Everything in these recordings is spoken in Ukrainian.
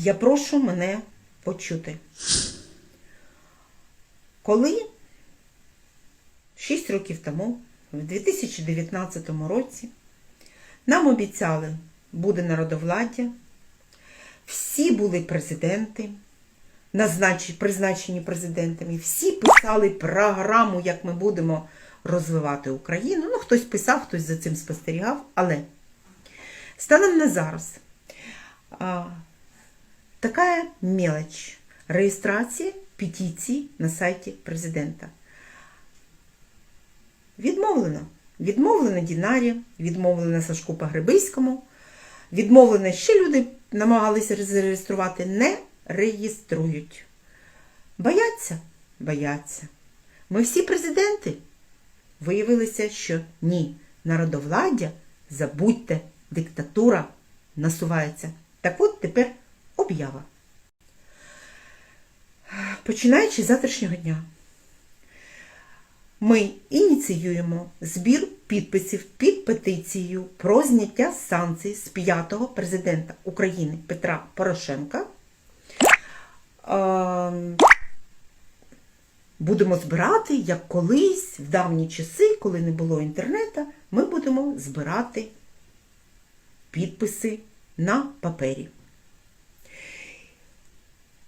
Я прошу мене почути. Коли 6 років тому, в 2019 році, нам обіцяли, буде народовладдя, всі були президенти, призначені президентами, всі писали програму, як ми будемо розвивати Україну. Ну, хтось писав, хтось за цим спостерігав, але станом на зараз а, така мелочь реєстрація петицій на сайті президента. Відмовлено. Відмовлено Дінарі, відмовлено Сашку Погребиському, відмовлено ще люди намагалися зареєструвати, не реєструють. Бояться? Бояться. Ми всі президенти. Виявилося, що ні. Народовладдя, забудьте, диктатура насувається. Так от тепер об'ява. Починаючи з завтрашнього дня, ми ініціюємо збір підписів під петицією про зняття санкцій з п'ятого президента України Петра Порошенка. Ем, Будемо збирати, як колись, в давні часи, коли не було інтернету, ми будемо збирати підписи на папері.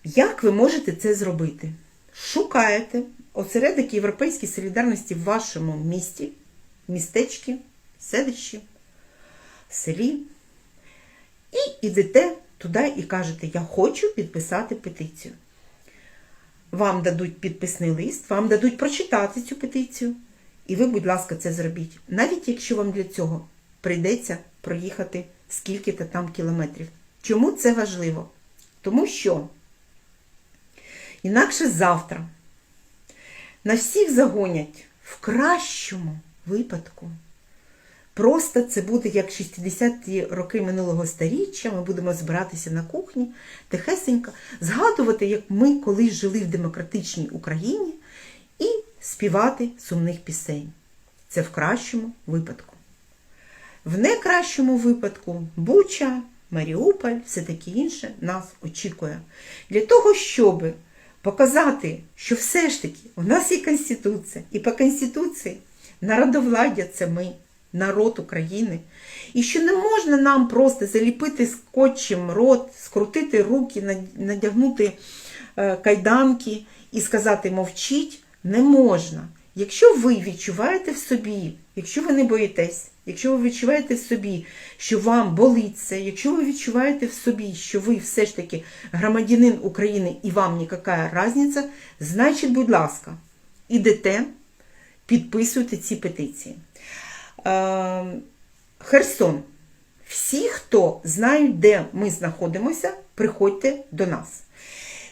Як ви можете це зробити? Шукаєте осередок Європейської солідарності в вашому місті, містечці, селищі, селі. І йдете туди і кажете, я хочу підписати петицію. Вам дадуть підписний лист, вам дадуть прочитати цю петицію. І ви, будь ласка, це зробіть. Навіть якщо вам для цього прийдеться проїхати скільки-то там кілометрів. Чому це важливо? Тому що інакше завтра нас всіх загонять в кращому випадку. Просто це буде як 60-ті роки минулого старіччя. Ми будемо збиратися на кухні, тихесенько, згадувати, як ми колись жили в демократичній Україні, і співати сумних пісень. Це в кращому випадку. В некращому випадку Буча, Маріуполь, все таке інше нас очікує. Для того, щоб показати, що все ж таки у нас є Конституція, і по Конституції народовладдя це ми народ України. І що не можна нам просто заліпити скотчем рот, скрутити руки, надягнути е, кайданки і сказати мовчіть, не можна. Якщо ви відчуваєте в собі, якщо ви не боїтесь, якщо ви відчуваєте в собі, що вам болить це, якщо ви відчуваєте в собі, що ви все ж таки громадянин України і вам ніяка різниця, значить, будь ласка, ідете, підписуйте ці петиції. Е, Херсон. Всі, хто знають, де ми знаходимося, приходьте до нас.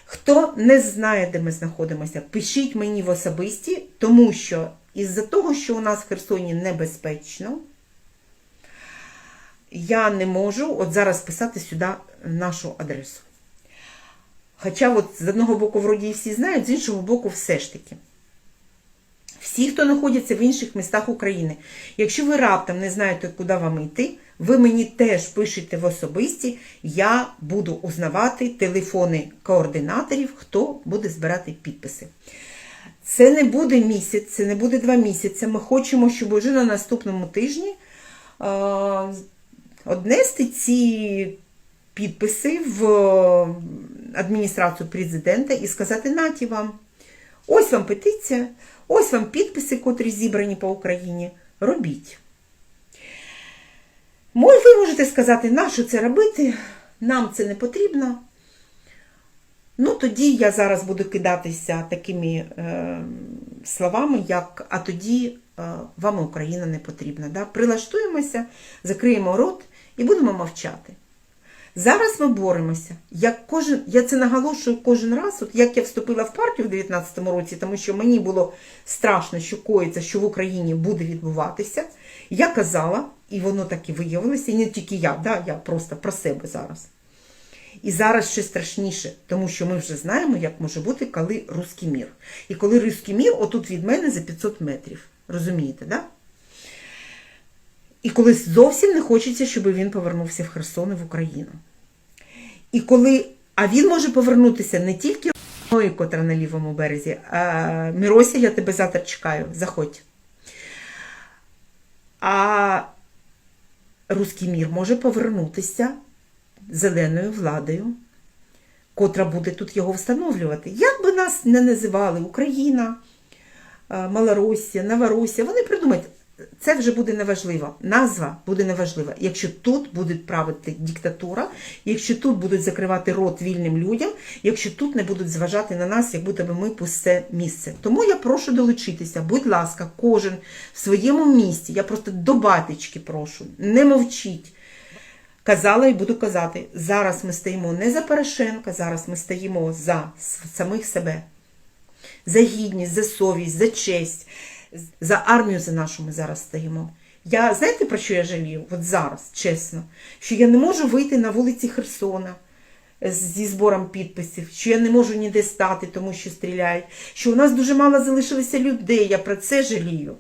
Хто не знає, де ми знаходимося, пишіть мені в особисті, тому що із-за того, що у нас в Херсоні небезпечно, я не можу от зараз писати сюди нашу адресу. Хоча от з одного боку, вроді, і всі знають, з іншого боку, все ж таки. Всі, хто знаходяться в інших містах України. Якщо ви раптом не знаєте, куди вам йти, ви мені теж пишете в особисті, я буду узнавати телефони координаторів, хто буде збирати підписи. Це не буде місяць, це не буде два місяці. Ми хочемо, щоб уже на наступному тижні е однести ці підписи в адміністрацію президента і сказати, наті вам, ось вам петиція. Ось вам підписи, котрі зібрані по Україні. Робіть. Ви можете сказати, нащо це робити? Нам це не потрібно. Ну, тоді я зараз буду кидатися такими е, словами, як а тоді е, вам Україна не потрібна. Да? Прилаштуємося, закриємо рот і будемо мовчати. Зараз ми боремося. Як кожен, Я це наголошую кожен раз, от як я вступила в партію в 2019 році, тому що мені було страшно, що коїться, що в Україні буде відбуватися. Я казала, і воно так і виявилося, і не тільки я, да, я просто про себе зараз. І зараз ще страшніше, тому що ми вже знаємо, як може бути, коли русський мір. І коли русський мір, отут від мене за 500 метрів. Розумієте, да? І коли зовсім не хочеться, щоб він повернувся в Херсон і в Україну. І коли А він може повернутися не тільки мною, котра на лівому березі, а Мирося, я тебе завтра чекаю. Заходь. А руський мір може повернутися зеленою владою, котра буде тут його встановлювати. Як би нас не називали Україна, Малоросія, Новоросія, вони придумають, це вже буде неважливо. Назва буде неважлива. Якщо тут буде правити диктатура, якщо тут будуть закривати рот вільним людям, якщо тут не будуть зважати на нас, як будто би ми пусте місце. Тому я прошу долучитися, будь ласка, кожен в своєму місті. Я просто до батечки прошу, не мовчіть. Казала і буду казати, зараз ми стоїмо не за Порошенка, зараз ми стоїмо за самих себе. За гідність, за совість, за честь, за армію за нашу ми зараз стоїмо. Я знаєте про що я жалію? От зараз, чесно, що я не можу вийти на вулиці Херсона е, зі збором підписів, що я не можу ніде стати, тому що стріляють, що у нас дуже мало залишилося людей. Я про це жалію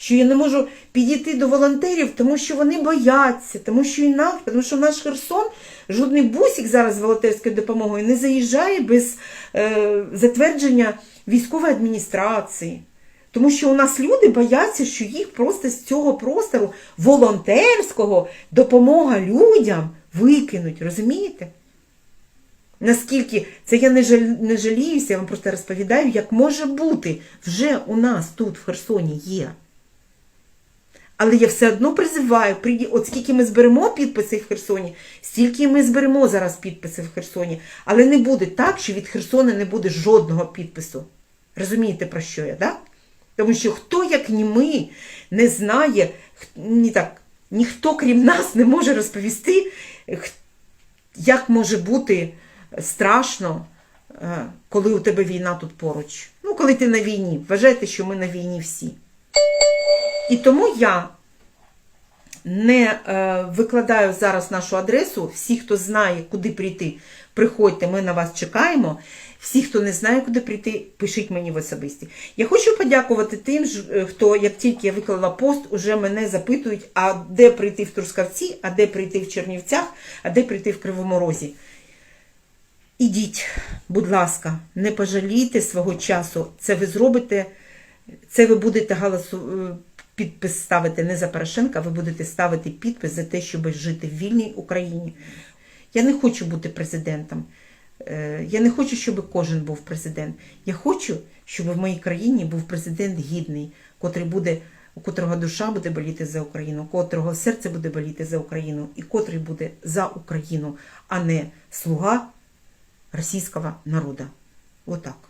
що я не можу підійти до волонтерів, тому що вони бояться, тому що інакше, тому що наш Херсон жодний бусик зараз з волонтерською допомогою не заїжджає без е, затвердження військової адміністрації. Тому що у нас люди бояться, що їх просто з цього простору волонтерського допомога людям викинуть. Розумієте? Наскільки це я не, жаль, не жаліюся, я вам просто розповідаю, як може бути. Вже у нас тут в Херсоні є. Але я все одно призиваю, от скільки ми зберемо підписи в Херсоні, стільки ми зберемо зараз підписи в Херсоні. Але не буде так, що від Херсона не буде жодного підпису. Розумієте, про що я, так? Тому що хто, як ні ми, не знає, ні так, ніхто крім нас не може розповісти, як може бути страшно, е, коли у тебе війна тут поруч. Ну, коли ти на війні. Вважайте, що ми на війні всі. І тому я не е, викладаю зараз нашу адресу. Всі, хто знає, куди прийти, приходьте, ми на вас чекаємо. Всі, хто не знає, куди прийти, пишіть мені в особисті. Я хочу подякувати тим, е, хто, як тільки я виклала пост, уже мене запитують, а де прийти в Трускавці, а де прийти в Чернівцях, а де прийти в Кривому Розі. Ідіть, будь ласка, не пожалійте свого часу. Це ви зробите, це ви будете голосу, е, підпис ставити не за Порошенка, ви будете ставити підпис за те, щоб жити в вільній Україні. Я не хочу бути президентом. Е, Я не хочу, щоб кожен був президент. Я хочу, щоб в моїй країні був президент гідний, котрий буде, у котрого душа буде боліти за Україну, котрого серце буде боліти за Україну, і котрий буде за Україну, а не слуга російського народу. Отак.